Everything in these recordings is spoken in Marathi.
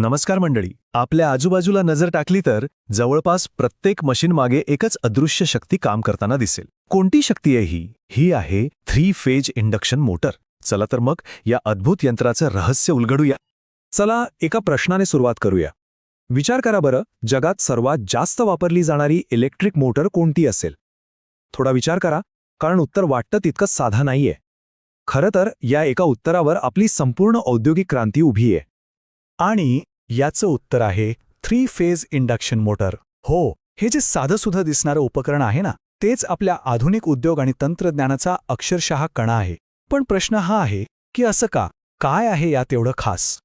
नमस्कार मंडळी. आपल्या आजूबाजूला नजर टाकली तर जवळपास प्रत्येक मशीन मागे एकच अदृश्य शक्ती काम करताना दिसेल. कोणती शक्ती आहे ही? ही आहे थ्री फेज इंडक्शन मोटर चला तर मग या अद्भुत यंत्राचं रहस्य उलगडूया. चला एका प्रश्नाने सुरुवात करूया. विचार करा बरं जगात सर्वात जास्त वापरली जाणारी इलेक्ट्रिक मोटर कोणती असेल? थोडा विचार करा कारण उत्तर वाटतं तितकं साधा नाहीये. खरं तर या एका उत्तरावर आपली संपूर्ण औद्योगिक क्रांती उभी आहे. आणि याचं उत्तर आहे थ्री फेज इंडक्शन मोटर हो हे जे साधंसुधं दिसणारं उपकरण आहे ना तेच आपल्या आधुनिक उद्योग आणि तंत्रज्ञानाचा अक्षरशः कणा आहे. पण प्रश्न हा आहे की असं का? काय आहे यात एवढं खास?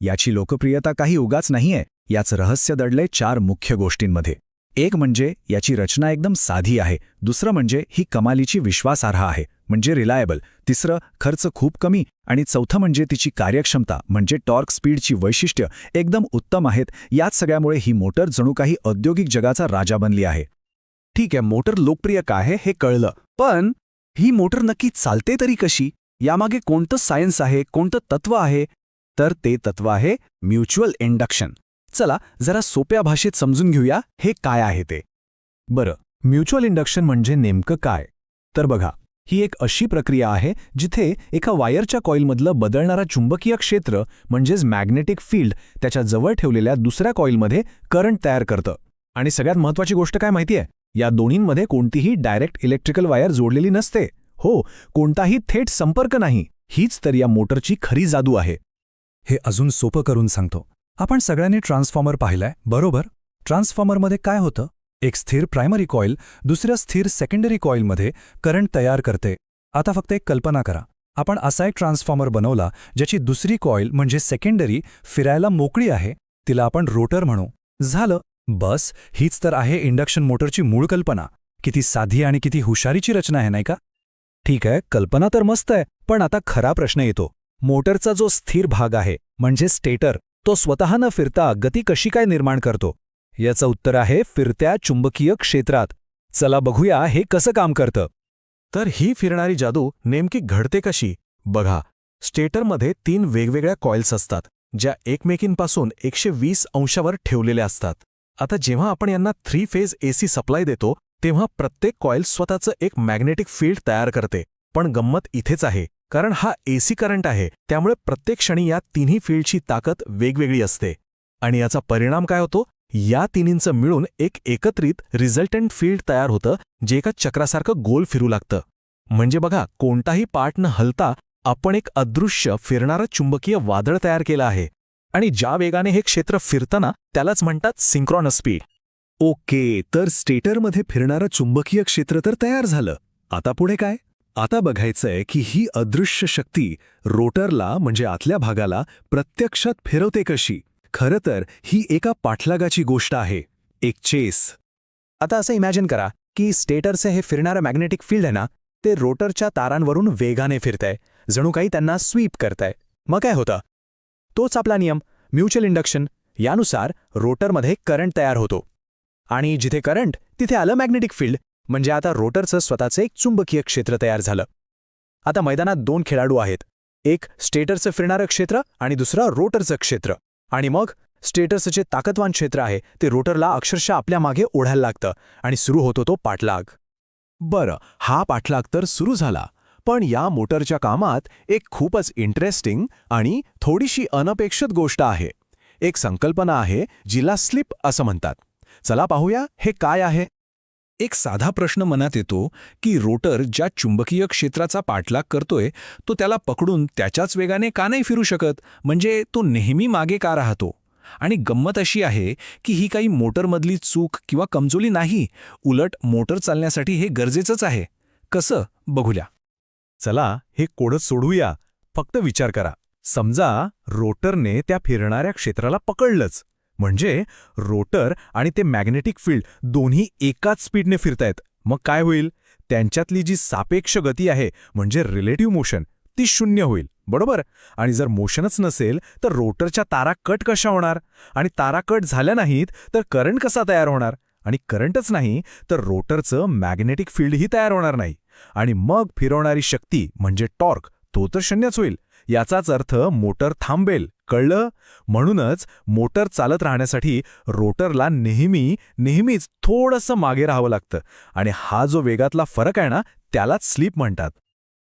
याची लोकप्रियता काही उगाच नाहीये. याचं रहस्य दडलंय चार मुख्य गोष्टींमध्ये. एक म्हणजे याची रचना एकदम साधी आहे दुसरं म्हणजे ही कमालीची विश्वासार्ह आहे म्हणजे रिलायबल तिसरं खर्च खूप कमी आणि चौथं म्हणजे तिची कार्यक्षमता म्हणजे टॉर्क स्पीडची वैशिष्ट्य एकदम उत्तम आहेत याच सगळ्यामुळे ही मोटर जणू काही औद्योगिक जगाचा राजा बनली आहे. ठीक आहे मोटर लोकप्रिय काय आहे हे कळलं पण ही मोटर नक्की चालते तरी कशी? यामागे कोणतं सायन्स आहे कोणतं तत्व आहे? तर ते तत्व आहे म्युच्युअल इंडक्शन. चला जरा सोप्या भाषेत समजून घेऊया हे काय आहे ते. बरं म्युच्युअल इंडक्शन म्हणजे नेमकं काय? तर बघा ही एक अशी प्रक्रिया आहे जिथे एका वायरच्या कॉईलमधलं बदलणारा चुंबकीय क्षेत्र म्हणजेच मॅग्नेटिक फील्ड त्याच्याजवळ ठेवलेल्या दुसऱ्या कॉईलमध्ये करंट तयार करतं. आणि सगळ्यात महत्वाची गोष्ट काय माहितीये या दोन्हींमध्ये कोणतीही डायरेक्ट इलेक्ट्रिकल वायर जोडलेली नसते. हो कोणताही थेट संपर्क नाही. हीच तर या मोटरची खरी जादू आहे. हे अजून सोपं करून सांगतो. आपण सगळ्यांनी ट्रान्सफॉर्मर पाहिलाय बरोबर? ट्रान्सफॉर्मरमध्ये काय होतं? एक स्थिर प्रायमरी कॉईल दुसऱ्या स्थिर सेकंडरी कॉईलमध्ये करंट तयार करते. आता फक्त एक कल्पना करा. आपण असा एक ट्रान्सफॉर्मर बनवला ज्याची दुसरी कॉईल म्हणजे सेकंडरी फिरायला मोकळी आहे तिला आपण रोटर म्हणू. झालं. बस हीच तर आहे इंडक्शन मोटरची मूळ कल्पना. किती साधी आणि किती हुशारीची रचना आहे नाही का? ठीक आहे कल्पना तर मस्त आहे पण आता खरा प्रश्न येतो. मोटरचा जो स्थिर भाग आहे म्हणजे स्टेटर तो स्वतः न फिरता गती कशी काय निर्माण करतो? याचं उत्तर आहे फिरत्या चुंबकीय क्षेत्रात. चला बघूया हे कसं काम करतं. तर ही फिरणारी जादू नेमकी घडते कशी? बघा स्टेटरमध्ये तीन वेगवेगळ्या कॉइल्स असतात ज्या एकमेकींपासून एकशे वीस अंशावर ठेवलेल्या असतात. आता जेव्हा आपण यांना थ्री फेज एसी सप्लाय देतो तेव्हा प्रत्येक कॉईल स्वतःचं एक मॅग्नेटिक फील्ड तयार करते पण गंमत इथेच आहे. कारण हा एसी करंट आहे त्यामुळे प्रत्येक क्षणी या तिन्ही फील्डची ताकद वेगवेगळी असते. आणि याचा परिणाम काय होतो? या तिन्हींचं मिळून एक एकत्रित रिझल्टंट फील्ड तयार होतं जे एका चक्रासारखं गोल फिरू लागतं. म्हणजे बघा कोणताही पार्ट न हलता आपण एक अदृश्य फिरणारं चुंबकीय वादळ तयार केलं आहे. आणि ज्या वेगाने हे क्षेत्र फिरताना त्यालाच म्हणतात सिंक्रॉनस स्पीड ओके तर स्टेटरमध्ये फिरणारं चुंबकीय क्षेत्र तर तयार झालं. आता पुढे काय? आता बघायचंय की ही अदृश्य शक्ती रोटरला म्हणजे आतल्या भागाला प्रत्यक्षात फिरवते कशी? खरं तर ही एका पाठलागाची गोष्ट आहे. एक चेस. आता असं इमॅजिन करा की स्टेटरचे हे फिरणारं मॅग्नेटिक फील्ड आहे ना ते रोटरच्या तारांवरून वेगाने फिरतंय. जणू काही त्यांना स्वीप करतंय. मग काय होतं? तोच आपला नियम म्युच्युअल इंडक्शन यानुसार रोटरमध्ये करंट तयार होतो. आणि जिथे करंट तिथे आलं मॅग्नेटिक फील्ड म्हणजे आता रोटरचं स्वतःचं एक चुंबकीय क्षेत्र तयार झालं. आता मैदानात दोन खेळाडू आहेत. एक स्टेटरचं फिरणारं क्षेत्र आणि दुसरं रोटरचं क्षेत्र. आणि मग स्टेटरचं जे ताकदवान क्षेत्र आहे ते रोटरला अक्षरशः आपल्या मागे ओढायला लागतं आणि सुरू होतो तो पाठलाग. बरं हा पाठलाग तर सुरू झाला पण या मोटरच्या कामात एक खूपच इंटरेस्टिंग आणि थोडीशी अनपेक्षित गोष्ट आहे. एक संकल्पना आहे जिला स्लिप असं म्हणतात. चला पाहूया हे काय आहे. एक साधा प्रश्न मनात येतो की रोटर ज्या चुंबकीय क्षेत्राचा पाठलाग करतोय तो त्याला पकडून त्याच्याच वेगाने का नाही फिरू शकत? म्हणजे तो नेहमी मागे का राहतो? आणि गंमत अशी आहे की ही काही मोटरमधली चूक किंवा कमजोरी नाही उलट मोटर चालण्यासाठी हे गरजेचंच आहे. कसं? बघूया. चला हे कोडच सोडूया. फक्त विचार करा. समजा रोटरने त्या फिरणाऱ्या क्षेत्राला पकडलंच. म्हणजे रोटर आणि ते मॅग्नेटिक फील्ड दोन्ही एकाच स्पीडने फिरतायत. मग काय होईल? त्यांच्यातली जी सापेक्ष गती आहे म्हणजे रिलेटिव्ह मोशन ती शून्य होईल. बरोबर? आणि जर मोशनच नसेल तर रोटरच्या तारा कट कशा होणार? आणि तारा कट झाल्या नाहीत तर करंट कसा तयार होणार? आणि करंटच नाही तर रोटरचं मॅग्नेटिक फील्डही तयार होणार नाही. आणि मग फिरवणारी शक्ती म्हणजे टॉर्क तो तर शून्यच होईल. याचाच अर्थ मोटर थांबेल. कळलं? म्हणूनच मोटर चालत राहण्यासाठी रोटरला नेहमी नेहमीच थोडंसं मागे राहावं लागतं. आणि हा जो वेगातला फरक आहे ना त्यालाच स्लीप म्हणतात.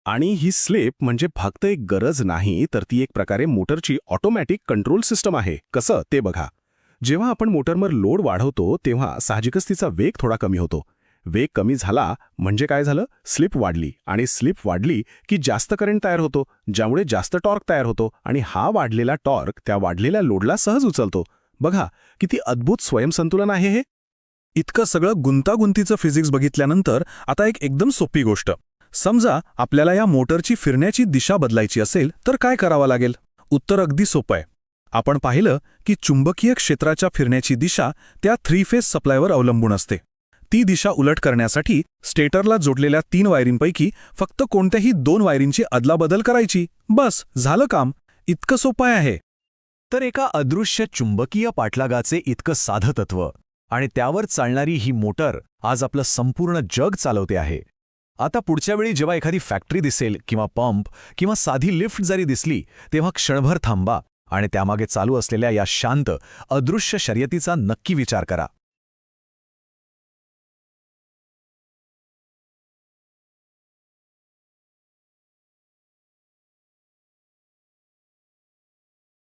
आणि ही स्लीप म्हणजे फक्त एक गरज नाही तर ती एक प्रकारे मोटरची ऑटोमॅटिक कंट्रोल सिस्टम आहे. कसं? ते बघा. जेव्हा आपण मोटरवर लोड वाढवतो तेव्हा साहजिकच तिचा वेग थोडा कमी होतो. वेग कमी झाला म्हणजे काय झालं? स्लिप वाढली. आणि स्लिप वाढली की जास्त करंट तयार होतो ज्यामुळे जास्त टॉर्क तयार होतो आणि हा वाढलेला टॉर्क त्या वाढलेल्या लोडला सहज उचलतो. बघा किती अद्भुत स्वयंसंतुलन आहे हे. इतकं सगळं गुंतागुंतीचं फिजिक्स बघितल्यानंतर आता एक एकदम सोपी गोष्ट. समजा आपल्याला या मोटरची फिरण्याची दिशा बदलायची असेल तर काय करावं लागेल? उत्तर अगदी सोपं आहे. आपण पाहिलं की चुंबकीय क्षेत्राच्या फिरण्याची दिशा त्या थ्री फेज सप्लायवर अवलंबून असते. ती दिशा उलट करण्यासाठी स्टेटरला जोडलेल्या तीन वायरींपैकी फक्त कोणत्याही दोन वायरींची अदलाबदल करायची. बस झालं काम. इतकं सोपं आहे. तर एका अदृश्य चुंबकीय पाठलागाचे इतकं साधं तत्व आणि त्यावर चालणारी ही मोटर आज आपलं संपूर्ण जग चालवते आहे. आता पुढच्या वेळी जेव्हा एखादी फॅक्टरी दिसेल किंवा पंप किंवा साधी लिफ्ट जरी दिसली तेव्हा क्षणभर थांबा आणि त्यामागे चालू असलेल्या या शांत अदृश्य शर्यतीचा नक्की विचार करा.